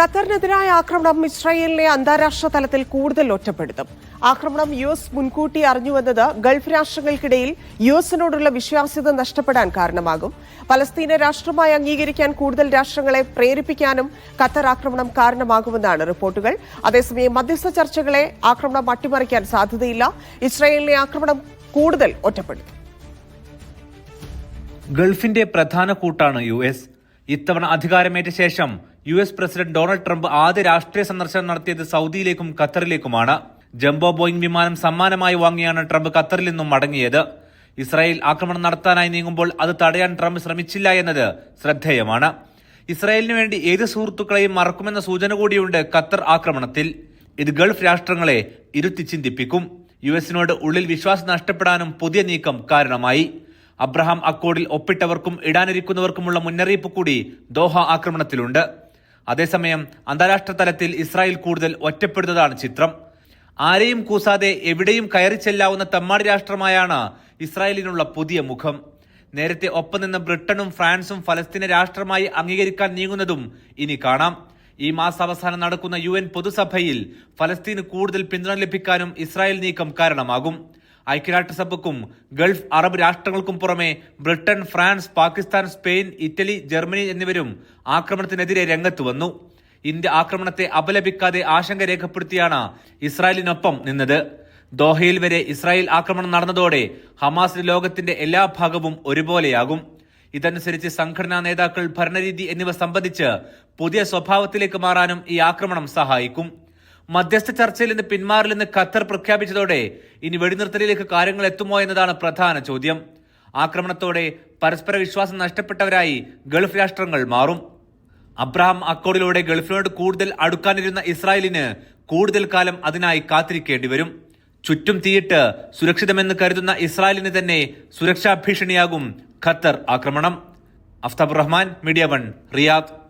ഖത്തറിനെതിരായ ആക്രമണം ഇസ്രായേലിനെ അന്താരാഷ്ട്ര തലത്തിൽ കൂടുതൽ ഒറ്റപ്പെടുത്തും. ആക്രമണം യു എസ് മുൻകൂട്ടി അറിഞ്ഞുവെന്നത് ഗൾഫ് രാഷ്ട്രങ്ങൾക്കിടയിൽ യു എസിനോടുള്ള വിശ്വാസ്യത നഷ്ടപ്പെടാൻ കാരണമാകും. പലസ്തീനെ രാഷ്ട്രമായി അംഗീകരിക്കാൻ കൂടുതൽ രാഷ്ട്രങ്ങളെ പ്രേരിപ്പിക്കാനും ഖത്തർ ആക്രമണം കാരണമാകുമെന്നാണ് റിപ്പോർട്ടുകൾ. അതേസമയം മധ്യസ്ഥ ചർച്ചകളെ ആക്രമണം അട്ടിമറിക്കാൻ സാധ്യതയില്ല. ഇസ്രായേലിനെ ആക്രമണം കൂടുതൽ ഒറ്റപ്പെടുത്തും. ഗൾഫിന്റെ പ്രധാന കൂട്ടാണ് യു എസ്. ഇത്തവണ അധികാരമേറ്റ ശേഷം U S president Donald Trump ആദ്യ രാഷ്ട്രീയ സന്ദർശനം നടത്തിയത് സൗദിയിലേക്കും ഖത്തറിലേക്കുമാണ്. ജംബോ ബോയിങ് വിമാനം സമ്മാനമായി വാങ്ങിയാണ് ട്രംപ് ഖത്തറിൽ നിന്നും മടങ്ങിയത്. ഇസ്രായേൽ ആക്രമണം നടത്താനായി നീങ്ങുമ്പോൾ അത് തടയാൻ ട്രംപ് ശ്രമിച്ചില്ല എന്നത് ശ്രദ്ധേയമാണ്. ഇസ്രായേലിന് വേണ്ടി ഏത് സുഹൃത്തുക്കളെയും മറക്കുമെന്ന സൂചന കൂടിയുണ്ട് ഖത്തർ ആക്രമണത്തിൽ. ഇത് ഗൾഫ് രാഷ്ട്രങ്ങളെ ഇരുത്തി ചിന്തിപ്പിക്കും. യു എസിനോട് ഉള്ളിൽ വിശ്വാസം നഷ്ടപ്പെടാനും പുതിയ നീക്കം കാരണമായി. അബ്രഹാം അക്കോഡിൽ ഒപ്പിട്ടവർക്കും ഇടാനിരിക്കുന്നവർക്കുമുള്ള മുന്നറിയിപ്പ് കൂടി ദോഹ ആക്രമണത്തിലുണ്ട്. അതേസമയം അന്താരാഷ്ട്ര തലത്തിൽ ഇസ്രായേൽ കൂടുതൽ ഒറ്റപ്പെടുന്നതാണ് ചിത്രം. ആരെയും കൂസാതെ എവിടെയും കയറി ചെല്ലാവുന്ന തെമ്മാടി രാഷ്ട്രമായാണ് ഇസ്രായേലിനുള്ള പുതിയ മുഖം. നേരത്തെ ഒപ്പം നിന്ന് ബ്രിട്ടനും ഫ്രാൻസും ഫലസ്തീനെ രാഷ്ട്രമായി അംഗീകരിക്കാൻ നീങ്ങുന്നതും ഇനി കാണാം. ഈ മാസാവസാനം നടക്കുന്ന യു എൻ പൊതുസഭയിൽ ഫലസ്തീന് കൂടുതൽ പിന്തുണ ലഭിക്കാനും ഇസ്രായേൽ നീക്കം കാരണമാകും. ഐക്യരാഷ്ട്രസഭയ്ക്കും ഗൾഫ് അറബ് രാഷ്ട്രങ്ങൾക്കും പുറമെ Britain France Pakistan Spain Italy Germany എന്നിവരും ആക്രമണത്തിനെതിരെ രംഗത്ത് വന്നു. ഇന്ത്യ ആക്രമണത്തെ അപലപിക്കാതെ ആശങ്ക രേഖപ്പെടുത്തിയാണ് ഇസ്രായേലിനൊപ്പം നിന്നത്. ദോഹയിൽ വരെ ഇസ്രായേൽ ആക്രമണം നടന്നതോടെ ഹമാസ് ലോകത്തിന്റെ എല്ലാ ഭാഗവും ഒരുപോലെയാകും. ഇതനുസരിച്ച് സംഘടനാ നേതാക്കൾ ഭരണരീതി എന്നിവ സംബന്ധിച്ച് പുതിയ സ്വഭാവത്തിലേക്ക് മാറാനും ഈ ആക്രമണം സഹായിക്കും. മധ്യസ്ഥ ചർച്ചയിൽ നിന്ന് പിന്മാറില്ലെന്ന് ഖത്തർ പ്രഖ്യാപിച്ചതോടെ ഇനി വെടിനിർത്തലിലേക്ക് കാര്യങ്ങൾ എത്തുമോ എന്നതാണ് പ്രധാന ചോദ്യം. ആക്രമണത്തോടെ പരസ്പര വിശ്വാസം നഷ്ടപ്പെട്ടവരായി ഗൾഫ് രാഷ്ട്രങ്ങൾ മാറും. അബ്രഹാം അക്കോഡിലൂടെ ഗൾഫിനോട് കൂടുതൽ അടുക്കാനിരുന്ന ഇസ്രായേലിന് കൂടുതൽ കാലം അതിനായി കാത്തിരിക്കേണ്ടി വരും. ചുറ്റും തീയിട്ട് സുരക്ഷിതമെന്ന് കരുതുന്ന ഇസ്രായേലിന് തന്നെ സുരക്ഷാ ഭീഷണിയാകും ഖത്തർ ആക്രമണം. Aftab Rahman media one Riyadh.